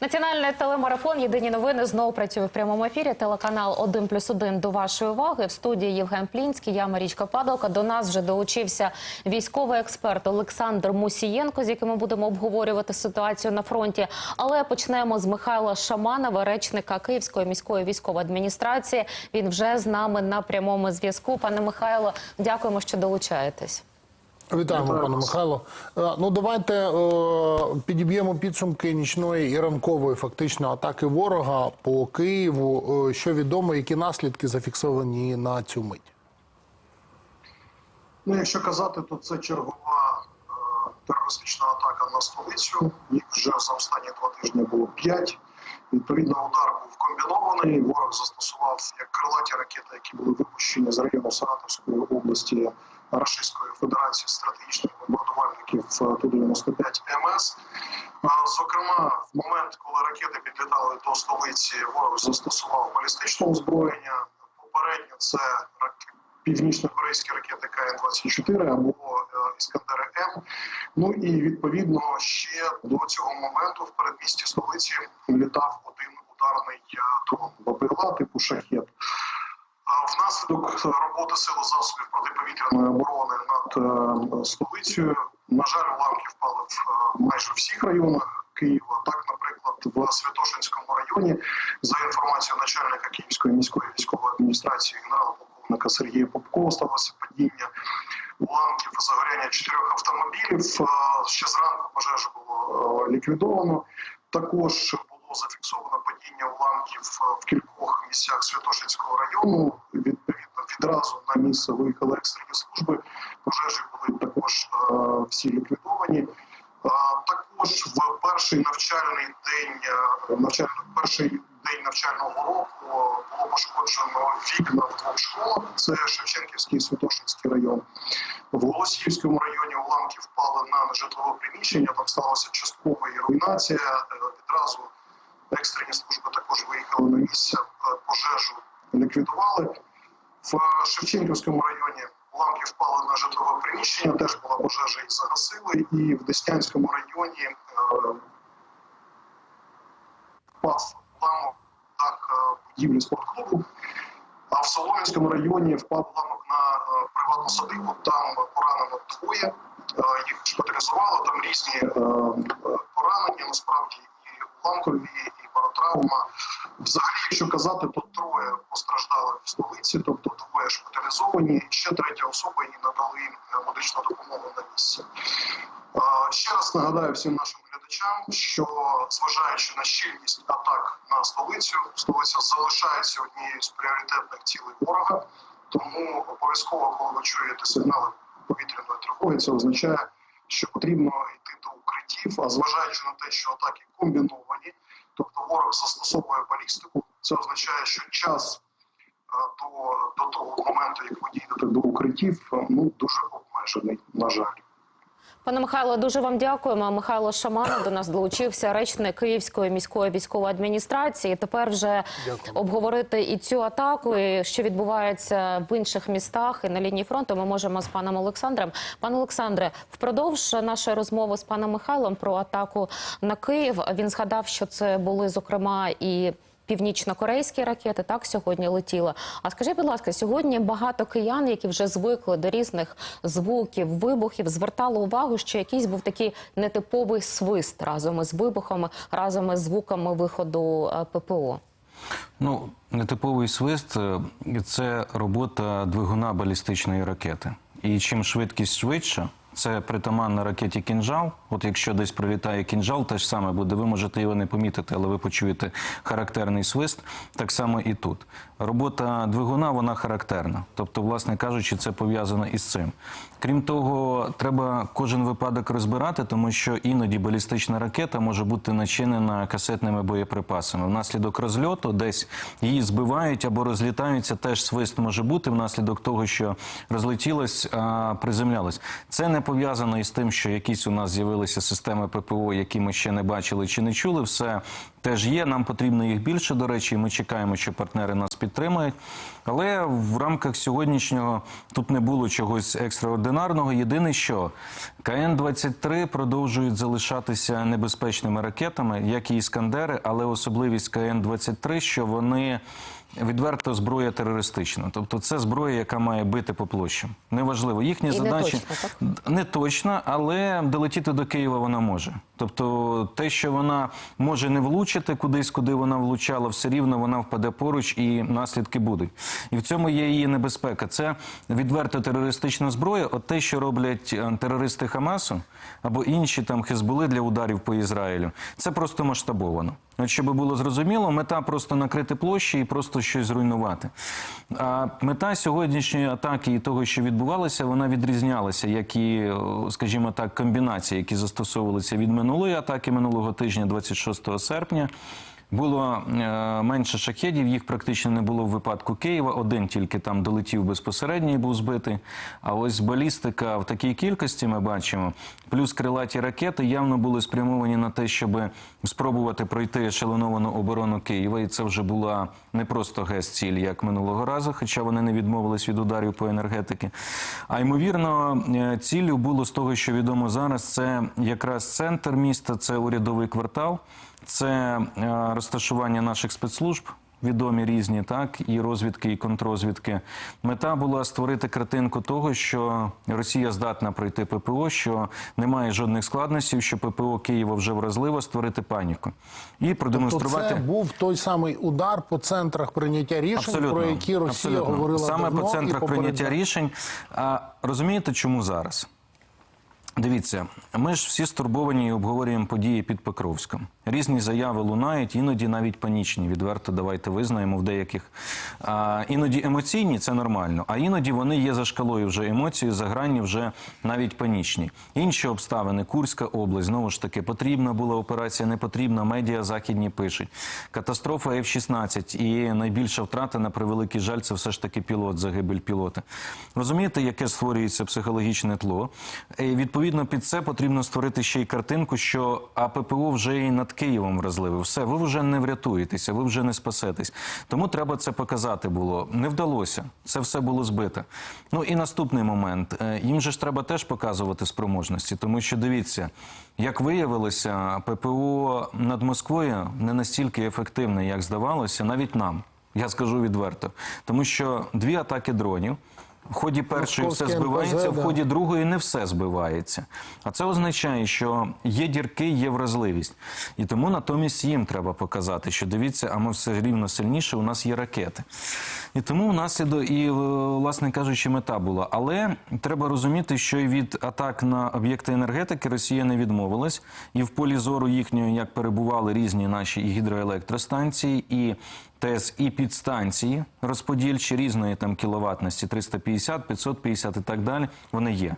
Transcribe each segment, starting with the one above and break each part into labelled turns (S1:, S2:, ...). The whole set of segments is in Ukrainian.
S1: Національний телемарафон Єдині новини знову працює в прямому ефірі. Телеканал 1 плюс 1 до вашої уваги. В студії Євген Плінський, я Марічка Падалка. До нас вже долучився військовий експерт Олександр Мусієнко, з яким ми будемо обговорювати ситуацію на фронті. Але почнемо з Михайла Шаманова, речника Київської міської військової адміністрації. Він вже з нами на прямому зв'язку. Пане Михайло, дякуємо, що долучаєтесь.
S2: Вітаємо, пане. Михайло. Е, Ну давайте е, підіб'ємо підсумки нічної і ранкової фактично атаки ворога по Києву. Е, Що відомо, які наслідки зафіксовані на цю мить?
S3: Ну, якщо казати, то це чергова терористична атака на столицю. Їх вже за останні два тижні було п'ять. Відповідно, удар був комбінований. Ворог застосував як крилаті ракети, які були випущені з району Саратовської області Російської Федерації стратегічних бомбардувальників е, Ту-95 МС. Зокрема, в момент, коли ракети підлітали до столиці, ворог застосував балістичне озброєння. Попередньо це північно-корейські ракети КН-24 або е, Іскандери М. Ну і відповідно ще до цього моменту в передмісті столиці літав один ударний е, дрон БПЛА типу шахет. Внаслідок роботи сил засобів протиповітряної оборони над е, столицею, на жаль, уламки впали в е, майже всіх районах Києва. Так, наприклад, в Святошинському районі, за інформацією начальника Київської міської військової адміністрації генерал-полковника Сергія Попкова, сталося падіння уламків загоряння чотирьох автомобілів. Е, Ще зранку пожежу було е, ліквідовано. Також було зафіксовано падіння уламків е, в кількох місцях Святошинського району. Відразу на місце виїхали екстрені служби. Пожежі були також е, всі ліквідовані. Також в перший навчальний день е, навчальний перший день навчального року було пошкоджено вікна в двох школах. Це Шевченківський і Святошинський район. В Голосіївському районі уламки впали на нежитлове приміщення. Там сталася часткова і руйнація. Е, Відразу екстрені служби також виїхали на місце е, пожежу, ліквідували. В Шевченківському районі уламки впали на житлове приміщення, теж була пожежа, їх загасили. І в Деснянському районі е, впав уламок так е, будівлі спортклубу. А в Солом'янському районі впав уламок на е, приватну садибу. Там поранено двоє. Їх шпиталізували. Там різні поранення. Насправді і уламкові, і баротравма. Взагалі, якщо казати, то троє постраждали в столиці, тобто двоє шпиталізовані. Ще третя особа їй надали е, медичну допомогу на місці. Ще раз нагадаю всім нашим глядачам, що зважаючи на щільність атак на столицю, столиця залишається однією з пріоритетних цілей ворога. Тому обов'язково, коли ви чуєте сигнали повітряної тривоги, це означає, що потрібно йти до укриттів. А зважаючи на те, що атаки комбіновані, тобто ворог застосовує балістику, це означає, що час е, до, до того моменту, як ви дійдете до укриттів, е, ну дуже обмежений, на жаль.
S1: Пане Михайло, дуже вам дякуємо. Михайло Шаманов до нас долучився, речник Київської міської військової адміністрації. Тепер вже
S2: Дякую.
S1: обговорити і цю атаку, і що відбувається в інших містах і на лінії фронту. Ми можемо з паном Олександром. Пане Олександре, впродовж нашої розмови з паном Михайлом про атаку на Київ він згадав, що це були зокрема і. Північно-корейські ракети так сьогодні летіли. А скажіть, будь ласка, сьогодні багато киян, які вже звикли до різних звуків, вибухів, звертали увагу, що якийсь був такий нетиповий свист разом із вибухами, разом із звуками виходу е, ППО.
S4: Ну, нетиповий свист е, це робота двигуна балістичної ракети. І чим швидкість швидша, це притаманна ракеті кінжал. От якщо десь прилітає кінжал, те ж саме буде. Ви можете його не помітити, але ви почуєте характерний свист. Так само і тут. Робота двигуна вона характерна. Тобто, власне кажучи, це пов'язано із цим. Крім того, треба кожен випадок розбирати, тому що іноді балістична ракета може бути начинена касетними боєприпасами. Внаслідок розльоту десь її збивають або розлітаються. Теж свист може бути внаслідок того, що розлетілась, а приземлялась. Це не пов'язано із тим, що якісь у нас з'явилися системи ППО, які ми ще не бачили чи не чули. Все теж є. Нам потрібно їх більше. До речі, ми чекаємо, що партнери нас підтримують. Але в рамках сьогоднішнього тут не було чогось екстраординарного. Єдине, що КН-23 продовжують залишатися небезпечними ракетами, як і іскандери, але особливість КН-23, що вони відверто зброя терористична. Тобто це зброя, яка має бити по площам. Неважливо. Їхні
S1: І не
S4: задачі
S1: точно, так?
S4: не точно, але долетіти до Києва вона може. Тобто, те, що вона може не влучити кудись, куди вона влучала, все рівно вона впаде поруч і наслідки будуть. І в цьому є її небезпека. Це відверто терористична зброя. От те, що роблять е, терористи Хамасу або інші там хезбули для ударів по Ізраїлю, це просто масштабовано. От щоб було зрозуміло, мета просто накрити площі і просто щось зруйнувати. А мета сьогоднішньої атаки і того, що відбувалося, вона відрізнялася, як і, скажімо так, комбінації, які застосовувалися від минулої атаки минулого тижня, 26 серпня. Було е, менше шахедів, їх практично не було в випадку Києва. Один тільки там долетів безпосередньо і був збитий. А ось балістика в такій кількості ми бачимо. Плюс крилаті ракети явно були спрямовані на те, щоб спробувати пройти ешелоновану оборону Києва. І це вже була не просто гес-ціль, як минулого разу, хоча вони не відмовились від ударів по енергетики. А ймовірно, е, ціллю було з того, що відомо зараз, це якраз центр міста, це урядовий квартал. Це е, розташування наших спецслужб, відомі різні, так і розвідки, і контрозвідки. Мета була створити картинку того, що Росія здатна пройти ППО, що немає жодних складностей, що ППО Києва вже вразливо, створити паніку і
S2: Тобто
S4: продемонструвати.
S2: це був той самий удар по центрах прийняття рішень, про які Росія
S4: абсолютно.
S2: говорила
S4: саме
S2: давно
S4: по центрах
S2: і
S4: прийняття рішень. А розумієте, чому зараз? Дивіться, ми ж всі стурбовані і обговорюємо події під Покровськом. Різні заяви лунають, іноді навіть панічні. Відверто давайте визнаємо в деяких. А, іноді емоційні це нормально, а іноді вони є за шкалою вже емоції, за гранні вже навіть панічні. Інші обставини, Курська область, знову ж таки, потрібна була операція, не потрібна. Медіа західні пишуть. Катастрофа F-16 і найбільша втрата на превеликий жаль, це все ж таки пілот, загибель пілота. Розумієте, яке створюється психологічне тло? І відповідно під це потрібно створити ще й картинку, що АППО вже і над Києвом вразливе. Все, ви вже не врятуєтеся, ви вже не спасетесь. Тому треба це показати було. Не вдалося. Це все було збите. Ну і наступний момент. Е, Їм же ж треба теж показувати спроможності, тому що дивіться, як виявилося, ППО над Москвою не настільки ефективне, як здавалося, навіть нам. Я скажу відверто, тому що дві атаки дронів. В ході першої все збивається, в
S2: да.
S4: ході другої не все збивається. А це означає, що є дірки, є вразливість. І тому натомість їм треба показати, що дивіться, а ми все рівно сильніше, у нас є ракети. І тому внаслідок, і, е, власне кажучи, мета була. Але треба розуміти, що і від атак на об'єкти енергетики Росія не відмовилась. І в полі зору їхньої, як перебували різні наші і гідроелектростанції, і ТЕС, і підстанції розподільчі різної там кіловатності 350, 550 і так далі, вони є.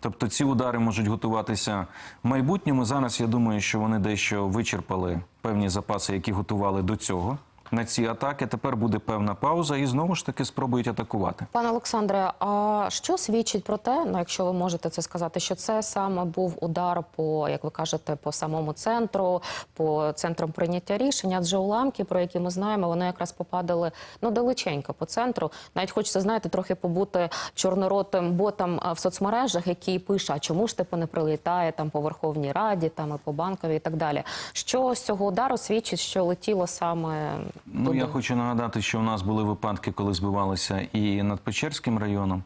S4: Тобто ці удари можуть готуватися в майбутньому. Зараз я думаю, що вони дещо вичерпали певні запаси, які готували до цього на ці атаки. Тепер буде певна пауза, і знову ж таки спробують атакувати.
S1: Пане Олександре, а що свідчить про те, ну якщо ви можете це сказати, що це саме був удар по, як ви кажете, по самому центру, по центрам прийняття рішень, адже уламки, про які ми знаємо, вони якраз попадали ну далеченько по центру. Навіть хочеться, знаєте, трохи побути чорноротим ботом в соцмережах, який пише, а чому ж типу не прилітає там по Верховній Раді, там і по банковій і так далі. Що з цього удару свідчить, що летіло саме
S4: Ну я хочу нагадати, що у нас були випадки, коли збивалися і над Печерським районом.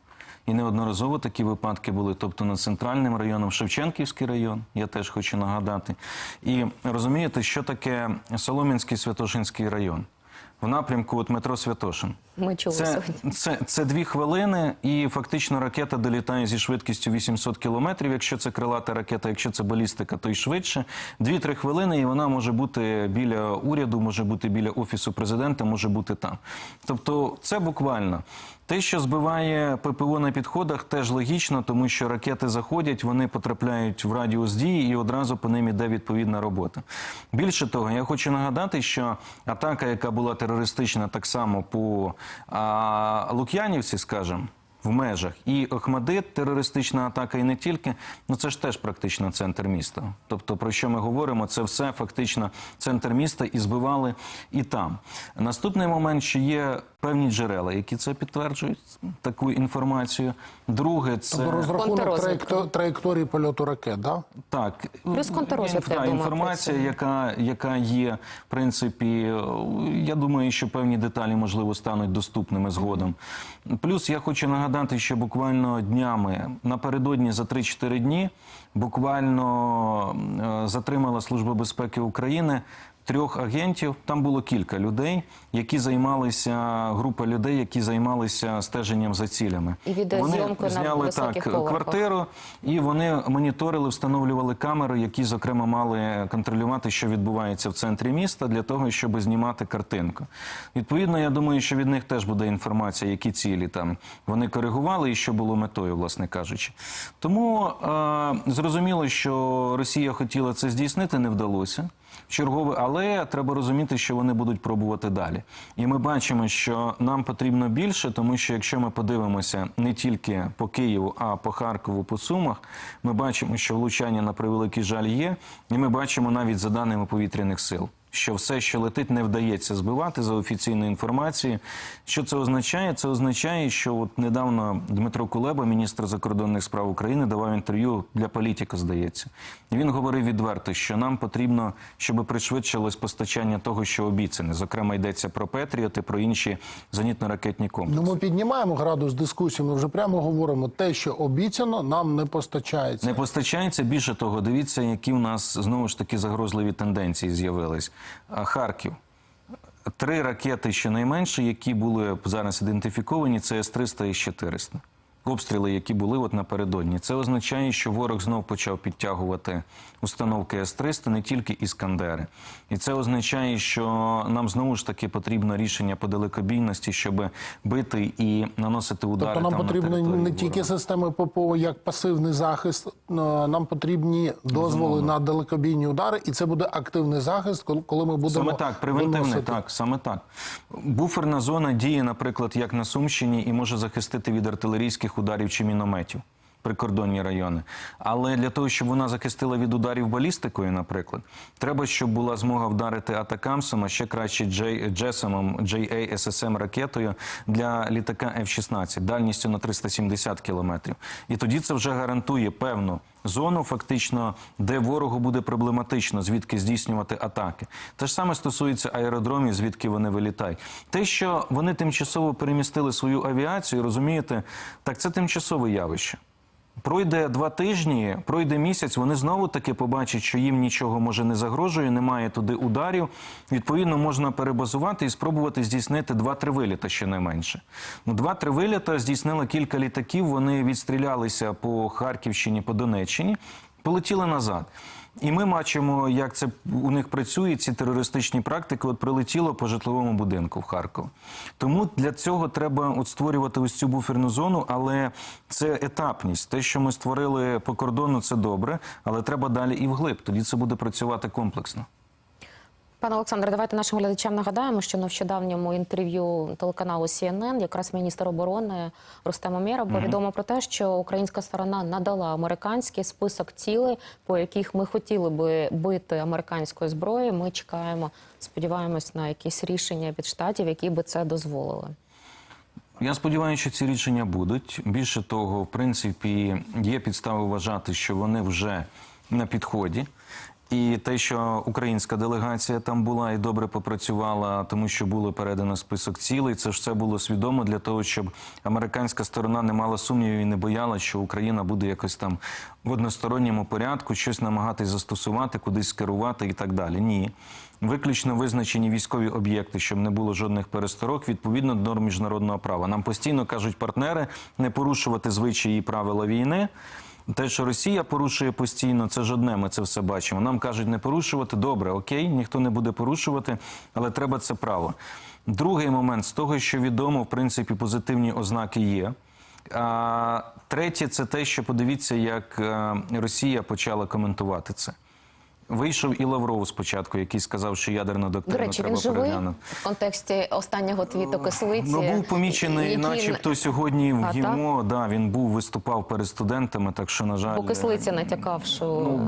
S4: І неодноразово такі випадки були, тобто над центральним районом, Шевченківський район, я теж хочу нагадати. І розумієте, що таке Солом'янський Святошинський район? В напрямку от метро Святошин.
S1: Ми чули
S4: Це,
S1: сьогодні.
S4: це, це дві хвилини, і фактично ракета долітає зі швидкістю 800 кілометрів. Якщо це крилата ракета, якщо це балістика, то й швидше. Дві-три хвилини, і вона може бути біля уряду, може бути біля офісу президента, може бути там. Тобто, це буквально. Те, що збиває ППО на підходах, теж логічно, тому що ракети заходять, вони потрапляють в радіус дії і одразу по ним іде відповідна робота. Більше того, я хочу нагадати, що атака, яка була терористична так само по а, Лук'янівці, скажімо, в межах, і Охмадит, терористична атака, і не тільки, ну це ж теж практично центр міста. Тобто, про що ми говоримо, це все фактично центр міста і збивали і там. Наступний момент, що є певні джерела, які це підтверджують, таку інформацію. Друге, це
S2: Тобто розрахунок
S1: Контррозвідка.
S2: траєкто- траєкторії польоту ракет, да?
S4: так,
S1: Плюс контррозвідка,
S4: Інф-
S1: я думаю,
S4: інформація, яка, яка є, в принципі, я думаю, що певні деталі можливо стануть доступними згодом. Плюс я хочу нагадати, що буквально днями напередодні за 3-4 дні буквально е, затримала Служба безпеки України. Трьох агентів там було кілька людей, які займалися група людей, які займалися стеженням за цілями.
S1: І
S4: Вони зняли так
S1: поверхах.
S4: квартиру, і вони моніторили, встановлювали камери, які зокрема мали контролювати, що відбувається в центрі міста, для того, щоб знімати картинку. Відповідно, я думаю, що від них теж буде інформація, які цілі там вони коригували і що було метою, власне кажучи. Тому е, зрозуміло, що Росія хотіла це здійснити, не вдалося. Чергове, але треба розуміти, що вони будуть пробувати далі. І ми бачимо, що нам потрібно більше, тому що якщо ми подивимося не тільки по Києву, а по Харкову, по Сумах, ми бачимо, що влучання на превеликий жаль є, і ми бачимо навіть за даними повітряних сил. Що все, що летить, не вдається збивати за офіційною інформацією. Що це означає? Це означає, що от недавно Дмитро Кулеба, міністр закордонних справ України, давав інтерв'ю для політика, здається. І він говорив відверто, що нам потрібно, щоб пришвидшилось постачання того, що обіцяне. Зокрема, йдеться про Петріоти, про інші зенітно-ракетні комплекси.
S2: Ну, ми піднімаємо градус дискусії, ми вже прямо говоримо, те, що обіцяно, нам не постачається.
S4: Не постачається більше того. Дивіться, які в нас знову ж таки загрозливі тенденції з'явились. Харків. Три ракети щонайменше, які були зараз ідентифіковані, це С-300 і С-400. Обстріли, які були от напередодні. Це означає, що ворог знов почав підтягувати установки С-300, не тільки іскандери. І це означає, що нам знову ж таки потрібно рішення по далекобійності, щоб бити і наносити удари.
S2: Тобто нам
S4: там, на
S2: потрібно
S4: території
S2: не тільки
S4: ворога.
S2: системи ППО як пасивний захист, е, нам потрібні дозволи на далекобійні удари, і це буде активний захист, коли ми будемо
S4: Саме так, превентивний,
S2: виносити.
S4: так, саме так. Буферна зона діє, наприклад, як на Сумщині, і може захистити від артилерійських ударів чи мінометів. Прикордонні райони, але для того, щоб вона захистила від ударів балістикою, наприклад, треба, щоб була змога вдарити атакамсом, а ще краще Джесамом, JA-SSM ракетою для літака F-16 дальністю на 370 кілометрів. І тоді це вже гарантує певну зону, фактично, де ворогу буде проблематично, звідки здійснювати атаки. Те ж саме стосується аеродромів, звідки вони вилітають. Те, що вони тимчасово перемістили свою авіацію, розумієте, так це тимчасове явище. Пройде два тижні, пройде місяць, вони знову таки побачать, що їм нічого може не загрожує, немає туди ударів. Відповідно, можна перебазувати і спробувати здійснити два-три виліта щонайменше. Ну, два-три виліта здійснили кілька літаків. Вони відстрілялися по Харківщині, по Донеччині, полетіли назад. І ми бачимо, як це у них працює, ці терористичні практики. От прилетіло по житловому будинку в Харків. Тому для цього треба от створювати ось цю буферну зону, але це етапність. Те, що ми створили по кордону, це добре, але треба далі і вглиб. Тоді це буде працювати комплексно.
S1: Пане Олександре, давайте нашим глядачам нагадаємо, що на нещодавньому інтерв'ю телеканалу CNN якраз міністр оборони Рустем Умєров повідомив про те, що українська сторона надала американський список цілей, по яких ми хотіли би бити американською зброєю. Ми чекаємо, сподіваємось на якісь рішення від штатів, які би це дозволили.
S4: Я сподіваюся, що ці рішення будуть. Більше того, в принципі, є підстави вважати, що вони вже на підході. І те, що українська делегація там була і добре попрацювала, тому що було передано список цілей, це ж все було свідомо для того, щоб американська сторона не мала сумнівів і не боялася, що Україна буде якось там в односторонньому порядку щось намагатись застосувати, кудись скерувати і так далі. Ні. Виключно визначені військові об'єкти, щоб не було жодних пересторог, відповідно до норм міжнародного права. Нам постійно кажуть партнери не порушувати звичаї і правила війни. Те, що Росія порушує постійно, це ж одне, ми це все бачимо. Нам кажуть не порушувати. Добре, окей, ніхто не буде порушувати, але треба це право. Другий момент з того, що відомо, в принципі, позитивні ознаки є. А, третє, це те, що подивіться, як е, Росія почала коментувати це. Вийшов і Лавров спочатку, який сказав, що ядерну
S1: До
S4: доктрину
S1: речі,
S4: треба
S1: він живий
S4: переглянути.
S1: в контексті останнього твіту кислиці.
S4: Ну, був помічений,
S1: який-
S4: начебто сьогодні в
S1: А,
S4: ГІМО. Да, він був виступав перед студентами, так що, на жаль,
S1: Бо кислиця натякав, що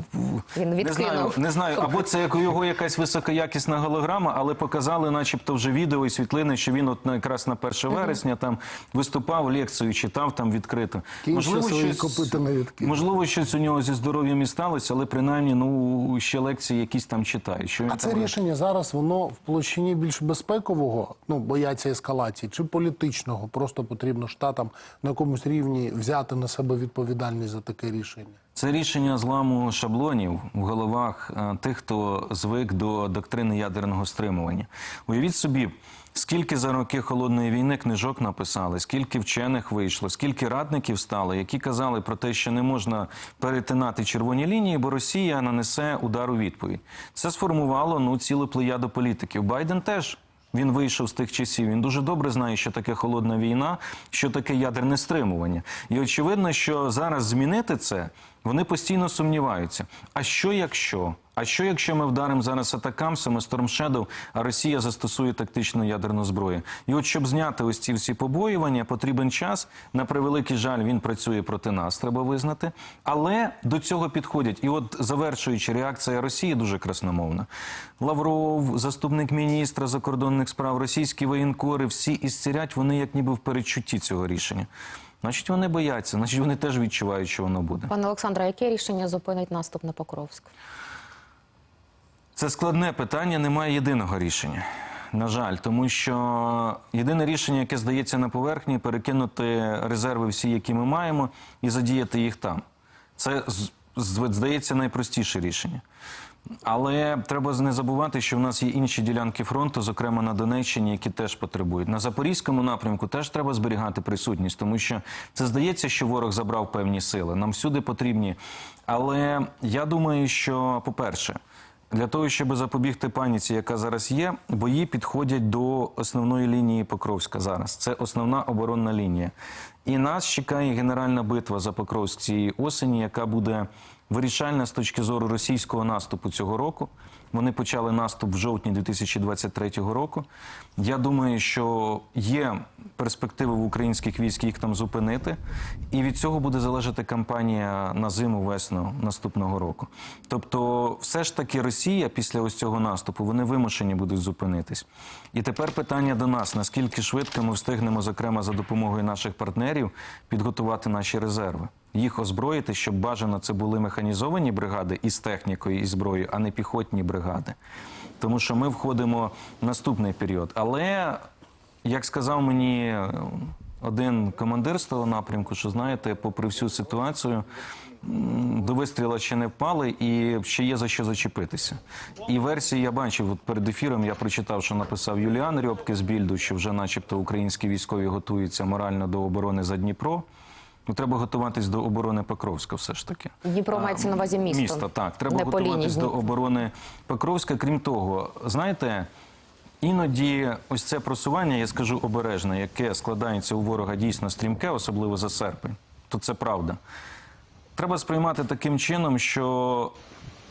S1: він
S4: не знаю, не знаю, або це як у його якась високоякісна голограма, але показали, начебто, вже відео і світлини, що він от якраз на 1 вересня там виступав, лекцію читав там відкрито.
S2: На відкид.
S4: можливо, щось у нього зі здоров'ям і сталося, але принаймні ну ще лекції якісь там читає. Що
S2: А це
S4: там
S2: рішення зараз воно в площині більш безпекового, ну бояться ескалації, чи політичного? Просто потрібно штатам на якомусь рівні взяти на себе відповідальність за таке рішення.
S4: Це рішення зламу шаблонів в головах е, тих, хто звик до доктрини ядерного стримування. Уявіть собі, скільки за роки холодної війни книжок написали, скільки вчених вийшло, скільки радників стало, які казали про те, що не можна перетинати червоні лінії, бо Росія нанесе удар у відповідь. Це сформувало ну цілу плеяду політиків. Байден теж. Він вийшов з тих часів. Він дуже добре знає, що таке холодна війна, що таке ядерне стримування. І очевидно, що зараз змінити це вони постійно сумніваються. А що якщо? А що якщо ми вдаримо зараз атакамсами Shadow, а Росія застосує тактичну ядерну зброю? І от щоб зняти ось ці всі побоювання, потрібен час. На превеликий жаль, він працює проти нас, треба визнати. Але до цього підходять. І от завершуючи, реакція Росії дуже красномовна. Лавров, заступник міністра закордонних справ, російські воєнкори, всі істерять, вони як ніби в передчутті цього рішення. Значить, вони бояться, значить, вони теж відчувають, що воно буде.
S1: Пане Олександре, яке рішення зупинить наступ на Покровськ?
S4: Це складне питання, немає єдиного рішення. На жаль, тому що єдине рішення, яке здається на поверхні, перекинути резерви всі, які ми маємо, і задіяти їх там. Це здається найпростіше рішення. Але треба не забувати, що в нас є інші ділянки фронту, зокрема на Донеччині, які теж потребують. На Запорізькому напрямку теж треба зберігати присутність, тому що це здається, що ворог забрав певні сили. Нам всюди потрібні. Але я думаю, що, по-перше, для того, щоб запобігти паніці, яка зараз є, бої підходять до основної лінії Покровська зараз. Це основна оборонна лінія. І нас чекає генеральна битва за Покровськ цієї осені, яка буде вирішальна з точки зору російського наступу цього року. Вони почали наступ в жовтні 2023 року. Я думаю, що є перспективи в українських військ їх там зупинити, і від цього буде залежати кампанія на зиму весну наступного року. Тобто, все ж таки, Росія після ось цього наступу вони вимушені будуть зупинитись. І тепер питання до нас: наскільки швидко ми встигнемо, зокрема за допомогою наших партнерів, підготувати наші резерви. Їх озброїти, щоб бажано це були механізовані бригади із технікою і зброєю, а не піхотні бригади. Тому що ми входимо в наступний період. Але, як сказав мені е, один командир з того напрямку, що знаєте, попри всю ситуацію, до вистріла ще не впали і ще є за що зачепитися. І версії я бачив от перед ефіром. Я прочитав, що написав Юліан Рьобки з Більду, що вже, начебто, українські військові готуються морально до оборони за Дніпро. Ну, треба готуватись до оборони Покровська, все ж таки.
S1: Дніпро мається на увазі місто.
S4: Місто, так. Треба
S1: Не
S4: готуватись до оборони Покровська. Крім того, знаєте, іноді ось це просування, я скажу обережне, яке складається у ворога дійсно стрімке, особливо за серпень, то це правда. Треба сприймати таким чином, що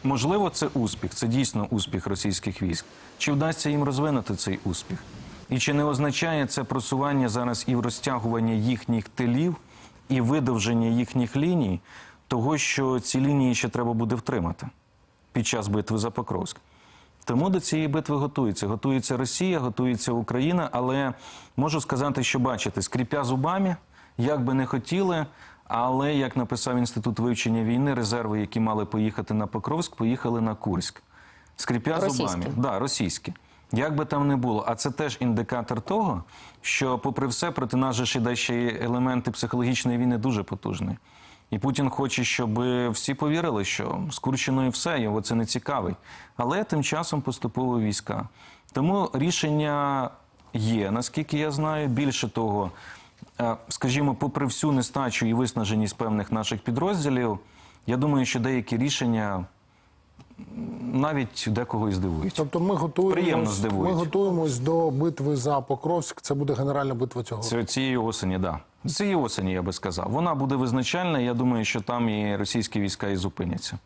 S4: можливо це успіх, це дійсно успіх російських військ. Чи вдасться їм розвинути цей успіх? І чи не означає це просування зараз і в розтягування їхніх тилів, і видовження їхніх ліній, того, що ці лінії ще треба буде втримати під час битви за Покровськ? Тому до цієї битви готується. Готується Росія, готується Україна, але можу сказати, що бачите, скріпя зубами, як би не хотіли, але як написав інститут вивчення війни, резерви, які мали поїхати на Покровськ, поїхали на Курськ. Скріпя
S1: Російські.
S4: зубами. Да, російські. Як би там не було, а це теж індикатор того, що, попри все, проти нас же ще й елементи психологічної війни дуже потужні. І Путін хоче, щоб всі повірили, що з Курщиною все, його це не цікавить. Але тим часом поступово війська. Тому рішення є, наскільки я знаю. Більше того, е, скажімо, попри всю нестачу і виснаженість певних наших підрозділів, я думаю, що деякі рішення навіть декого і здивують.
S2: Тобто ми
S4: Приємно
S2: готуємось, ми готуємось до битви за Покровськ. Це буде генеральна битва цього року.
S4: Це цієї осені, так. Да. Цієї осені, я би сказав. Вона буде визначальна. Я думаю, що там і російські війська і зупиняться.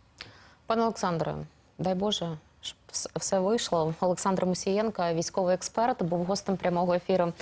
S1: Пане Олександре, Дай Боже, щоб все вийшло. Олександр Мусієнко, військовий експерт, був гостем прямого ефіру